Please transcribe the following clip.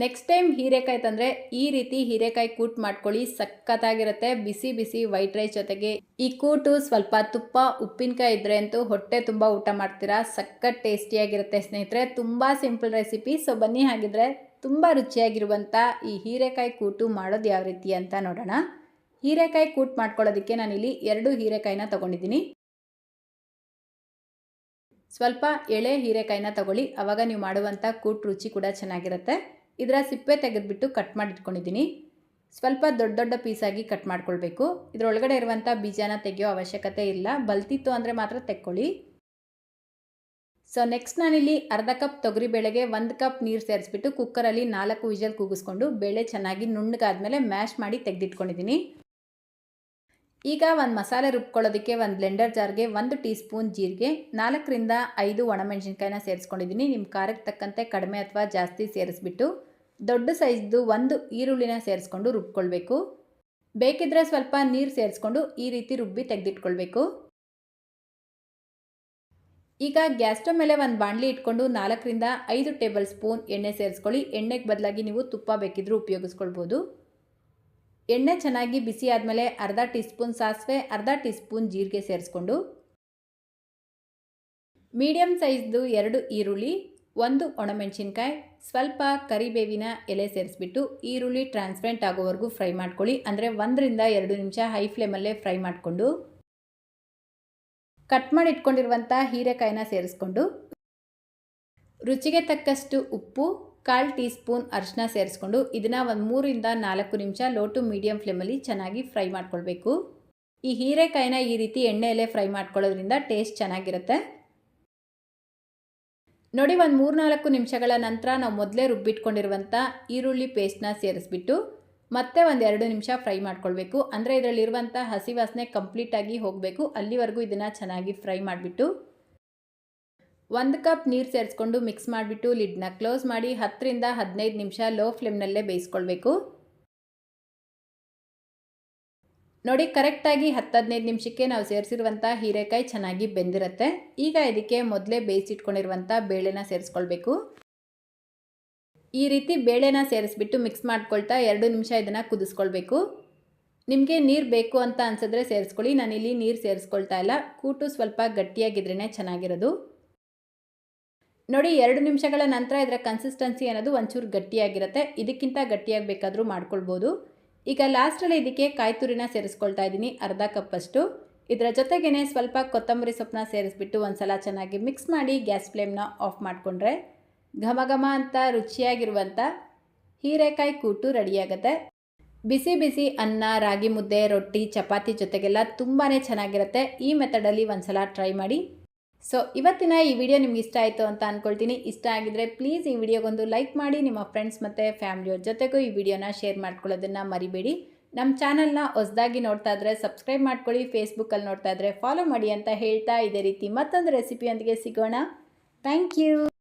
Next time ಹೀರೆಕಾಯಿ ತಂದರೆ ಈ ರೀತಿ ಹೀರೆಕಾಯಿ ಕೂಟ್ ಮಾಡ್ಕೊಳ್ಳಿ, ಸಖತ್ತಾಗಿರುತ್ತೆ. ಬಿಸಿ ಬಿಸಿ ವೈಟ್ ರೈಸ್ ಜೊತೆಗೆ ಈ ಕೂಟು ಸ್ವಲ್ಪ ತುಪ್ಪ, ಉಪ್ಪಿನಕಾಯಿ ಇದ್ರೆ ಅಂತೂ ಹೊಟ್ಟೆ ತುಂಬ ಊಟ ಮಾಡ್ತೀರಾ. ಸಖತ್ ಟೇಸ್ಟಿಯಾಗಿರುತ್ತೆ ಸ್ನೇಹಿತರೆ. ತುಂಬ ಸಿಂಪಲ್ ರೆಸಿಪಿ ಸೊ ಬನ್ನಿ ಹಾಗಿದ್ರೆ ತುಂಬ ರುಚಿಯಾಗಿರುವಂಥ ಈ ಹೀರೆಕಾಯಿ ಕೂಟು ಮಾಡೋದು ಯಾವ ರೀತಿ ಅಂತ ನೋಡೋಣ. ಹೀರೆಕಾಯಿ ಕೂಟ್ ಮಾಡ್ಕೊಳ್ಳೋದಕ್ಕೆ ನಾನಿಲ್ಲಿ ಎರಡು ಹೀರೆಕಾಯಿನ ತೊಗೊಂಡಿದ್ದೀನಿ. ಸ್ವಲ್ಪ ಎಳೆ ಹೀರೆಕಾಯಿನ ತಗೊಳ್ಳಿ. ಅವಾಗ ನೀವು ಮಾಡುವಂಥ ಕೂಟ್ ರುಚಿ ಕೂಡ ಚೆನ್ನಾಗಿರುತ್ತೆ. ಇದರ ಸಿಪ್ಪೆ ತೆಗೆದುಬಿಟ್ಟು ಕಟ್ ಮಾಡಿಟ್ಕೊಂಡಿದ್ದೀನಿ. ಸ್ವಲ್ಪ ದೊಡ್ಡ ದೊಡ್ಡ ಪೀಸಾಗಿ ಕಟ್ ಮಾಡ್ಕೊಳ್ಬೇಕು. ಇದರೊಳಗಡೆ ಇರುವಂಥ ಬೀಜನ ತೆಗೆಯೋ ಅವಶ್ಯಕತೆ ಇಲ್ಲ. ಬಲ್ತಿತ್ತು ಅಂದರೆ ಮಾತ್ರ ತೆಕ್ಕೊಳ್ಳಿ. ಸೊ ನೆಕ್ಸ್ಟ್ ನಾನಿಲ್ಲಿ ಅರ್ಧ ಕಪ್ ತೊಗರಿ ಬೇಳೆಗೆ ಒಂದು ಕಪ್ ನೀರು ಸೇರಿಸ್ಬಿಟ್ಟು ಕುಕ್ಕರಲ್ಲಿ ನಾಲ್ಕು ವಿಜಲ್ ಕೂಗಿಸ್ಕೊಂಡು ಬೇಳೆ ಚೆನ್ನಾಗಿ ನುಣ್ಣಗಾದ್ಮೇಲೆ ಮ್ಯಾಶ್ ಮಾಡಿ ತೆಗೆದಿಟ್ಕೊಂಡಿದ್ದೀನಿ. ಈಗ ಒಂದು ಮಸಾಲೆ ರುಬ್ಕೊಳ್ಳೋದಕ್ಕೆ ಒಂದು ಬ್ಲೆಂಡರ್ ಜಾರ್ಗೆ ಒಂದು ಟೀ ಸ್ಪೂನ್ ಜೀರಿಗೆ, ನಾಲ್ಕರಿಂದ ಐದು ಒಣಮೆಣಸಿನ್ಕಾಯಿನ ಸೇರಿಸ್ಕೊಂಡಿದ್ದೀನಿ. ನಿಮ್ಮ ಖಾರಕ್ಕೆ ತಕ್ಕಂತೆ ಕಡಿಮೆ ಅಥವಾ ಜಾಸ್ತಿ ಸೇರಿಸ್ಬಿಟ್ಟು ದೊಡ್ಡ ಸೈಜ್ದು ಒಂದು ಈರುಳ್ಳಿನ ಸೇರಿಸ್ಕೊಂಡು ರುಬ್ಕೊಳ್ಬೇಕು. ಬೇಕಿದ್ರೆ ಸ್ವಲ್ಪ ನೀರು ಸೇರಿಸ್ಕೊಂಡು ಈ ರೀತಿ ರುಬ್ಬಿ ತೆಗೆದಿಟ್ಕೊಳ್ಬೇಕು. ಈಗ ಗ್ಯಾಸ್ ಸ್ಟವ್ ಮೇಲೆ ಒಂದು ಬಾಣಲಿ ಇಟ್ಕೊಂಡು ನಾಲ್ಕರಿಂದ ಐದು ಟೇಬಲ್ ಸ್ಪೂನ್ ಎಣ್ಣೆ ಸೇರಿಸ್ಕೊಳ್ಳಿ. ಎಣ್ಣೆಗೆ ಬದಲಾಗಿ ನೀವು ತುಪ್ಪ ಬೇಕಿದ್ರೂ ಉಪಯೋಗಿಸ್ಕೊಳ್ಬೋದು. ಎಣ್ಣೆ ಚೆನ್ನಾಗಿ ಬಿಸಿ ಆದಮೇಲೆ ಅರ್ಧ ಟೀ ಸ್ಪೂನ್ ಸಾಸಿವೆ, ಅರ್ಧ ಟೀ ಸ್ಪೂನ್ ಜೀರಿಗೆ ಸೇರಿಸ್ಕೊಂಡು. ಮೀಡಿಯಮ್ ಸೈಜ್ದು ಎರಡು ಈರುಳ್ಳಿ ಒಂದು ಒಣಮೆಣಸಿನ್ಕಾಯಿ, ಸ್ವಲ್ಪ ಕರಿಬೇವಿನ ಎಲೆ ಸೇರಿಸ್ಬಿಟ್ಟು ಈರುಳ್ಳಿ ಟ್ರಾನ್ಸ್ಪರೆಂಟ್ ಆಗೋವರೆಗೂ ಫ್ರೈ ಮಾಡ್ಕೊಳ್ಳಿ. ಅಂದರೆ ಒಂದರಿಂದ ಎರಡು ನಿಮಿಷ ಹೈ ಫ್ಲೇಮಲ್ಲೇ ಫ್ರೈ ಮಾಡಿಕೊಂಡು ಕಟ್ ಮಾಡಿ ಇಟ್ಕೊಂಡಿರುವಂಥ ಹೀರೆಕಾಯಿನ ಸೇರಿಸ್ಕೊಂಡು, ರುಚಿಗೆ ತಕ್ಕಷ್ಟು ಉಪ್ಪು, ಕಾಲು ಟೀ ಸ್ಪೂನ್ ಅರಿಶಿನ ಸೇರಿಸ್ಕೊಂಡು ಇದನ್ನು ಒಂದು ಮೂರಿಂದ ನಾಲ್ಕು ನಿಮಿಷ ಲೋ ಟು ಮೀಡಿಯಮ್ ಫ್ಲೇಮಲ್ಲಿ ಚೆನ್ನಾಗಿ ಫ್ರೈ ಮಾಡ್ಕೊಳ್ಬೇಕು. ಈ ಹೀರೆಕಾಯಿನ ಈ ರೀತಿ ಎಣ್ಣೆಯಲ್ಲೇ ಫ್ರೈ ಮಾಡ್ಕೊಳ್ಳೋದ್ರಿಂದ ಟೇಸ್ಟ್ ಚೆನ್ನಾಗಿರುತ್ತೆ. ನೋಡಿ ಒಂದು ಮೂರು ನಾಲ್ಕು ನಿಮಿಷಗಳ ನಂತರ ನಾವು ಮೊದಲೇ ರುಬ್ಬಿಟ್ಕೊಂಡಿರುವಂಥ ಈರುಳ್ಳಿ ಪೇಸ್ಟ್ನ ಸೇರಿಸ್ಬಿಟ್ಟು ಮತ್ತೆ ಒಂದು ಎರಡು ನಿಮಿಷ ಫ್ರೈ ಮಾಡ್ಕೊಳ್ಬೇಕು. ಅಂದರೆ ಇದರಲ್ಲಿರುವಂಥ ಹಸಿ ವಾಸನೆ ಕಂಪ್ಲೀಟಾಗಿ ಹೋಗಬೇಕು. ಅಲ್ಲಿವರೆಗೂ ಇದನ್ನು ಚೆನ್ನಾಗಿ ಫ್ರೈ ಮಾಡಿಬಿಟ್ಟು ಒಂದು ಕಪ್ ನೀರು ಸೇರಿಸ್ಕೊಂಡು ಮಿಕ್ಸ್ ಮಾಡಿಬಿಟ್ಟು ಲಿಡ್ನ ಕ್ಲೋಸ್ ಮಾಡಿ ಹತ್ತರಿಂದ ಹದಿನೈದು ನಿಮಿಷ ಲೋ ಫ್ಲೇಮ್ನಲ್ಲೇ ಬೇಯಿಸ್ಕೊಳ್ಬೇಕು. ನೋಡಿ, ಕರೆಕ್ಟಾಗಿ ಹತ್ತು ಹದಿನೈದು ನಿಮಿಷಕ್ಕೆ ನಾವು ಸೇರಿಸಿರುವಂಥ ಹೀರೆಕಾಯಿ ಚೆನ್ನಾಗಿ ಬೆಂದಿರುತ್ತೆ. ಈಗ ಇದಕ್ಕೆ ಮೊದಲೇ ಬೇಯಿಸಿಟ್ಕೊಂಡಿರುವಂಥ ಬೇಳೆನ ಸೇರಿಸ್ಕೊಳ್ಬೇಕು. ಈ ರೀತಿ ಬೇಳೆನ ಸೇರಿಸ್ಬಿಟ್ಟು ಮಿಕ್ಸ್ ಮಾಡ್ಕೊಳ್ತಾ ಎರಡು ನಿಮಿಷ ಇದನ್ನು ಕುದಿಸ್ಕೊಳ್ಬೇಕು. ನಿಮಗೆ ನೀರು ಬೇಕು ಅಂತ ಅನಿಸಿದ್ರೆ ಸೇರಿಸ್ಕೊಳ್ಳಿ. ನಾನಿಲ್ಲಿ ನೀರು ಸೇರಿಸ್ಕೊಳ್ತಾ ಇಲ್ಲ. ಕೂಟು ಸ್ವಲ್ಪ ಗಟ್ಟಿಯಾಗಿದ್ರೇ ಚೆನ್ನಾಗಿರೋದು. ನೋಡಿ, ಎರಡು ನಿಮಿಷಗಳ ನಂತರ ಇದರ ಕನ್ಸಿಸ್ಟೆನ್ಸಿ ಅನ್ನೋದು ಒಂಚೂರು ಗಟ್ಟಿಯಾಗಿರುತ್ತೆ. ಇದಕ್ಕಿಂತ ಗಟ್ಟಿಯಾಗಬೇಕಾದ್ರೂ ಮಾಡ್ಕೊಳ್ಬೋದು. ಈಗ ಲಾಸ್ಟಲ್ಲಿ ಇದಕ್ಕೆ ಕಾಯಿ ತುರಿನ ಸೇರಿಸ್ಕೊಳ್ತಾ ಇದ್ದೀನಿ, ಅರ್ಧ ಕಪ್ಪಷ್ಟು ಇದರ ಜೊತೆಗೇ ಸ್ವಲ್ಪ ಕೊತ್ತಂಬರಿ ಸೊಪ್ಪನ್ನ ಸೇರಿಸ್ಬಿಟ್ಟು ಒಂದು ಸಲ ಚೆನ್ನಾಗಿ ಮಿಕ್ಸ್ ಮಾಡಿ ಗ್ಯಾಸ್ ಫ್ಲೇಮ್ನ ಆಫ್ ಮಾಡಿಕೊಂಡ್ರೆ ಘಮ ಘಮ ಅಂತ ರುಚಿಯಾಗಿರುವಂಥ ಹೀರೆಕಾಯಿ ಕೂಟು ರೆಡಿಯಾಗುತ್ತೆ ಬಿಸಿ ಬಿಸಿ ಅನ್ನ, ರಾಗಿ ಮುದ್ದೆ, ರೊಟ್ಟಿ, ಚಪಾತಿ ಜೊತೆಗೆಲ್ಲ ತುಂಬಾ ಚೆನ್ನಾಗಿರುತ್ತೆ. ಈ ಮೆಥಡಲ್ಲಿ ಒಂದು ಸಲ ಟ್ರೈ ಮಾಡಿ. ಸೊ ಇವತ್ತಿನ ಈ ವಿಡಿಯೋ ನಿಮ್ಗೆ ಇಷ್ಟ ಆಯಿತು ಅಂತ ಅಂದ್ಕೊಳ್ತೀನಿ ಇಷ್ಟ ಆಗಿದ್ರೆ ಪ್ಲೀಸ್ ಈ ವಿಡಿಯೋಗೊಂದು ಲೈಕ್ ಮಾಡಿ, ನಿಮ್ಮ ಫ್ರೆಂಡ್ಸ್ ಮತ್ತು ಫ್ಯಾಮಿಲಿಯವ್ರ ಜೊತೆಗೂ ಈ ವಿಡಿಯೋನ ಶೇರ್ ಮಾಡ್ಕೊಳ್ಳೋದನ್ನು ಮರಿಬೇಡಿ. ನಮ್ಮ ಚಾನಲ್ನ ಹೊಸದಾಗಿ ನೋಡ್ತಾ ಇದ್ರೆ ಸಬ್ಸ್ಕ್ರೈಬ್ ಮಾಡ್ಕೊಳ್ಳಿ ಫೇಸ್ಬುಕ್ಕಲ್ಲಿ ನೋಡ್ತಾ ಇದ್ರೆ ಫಾಲೋ ಮಾಡಿ ಅಂತ ಹೇಳ್ತಾ ಇದೇ ರೀತಿ ಮತ್ತೊಂದು ರೆಸಿಪಿಯೊಂದಿಗೆ ಸಿಗೋಣ. Thank you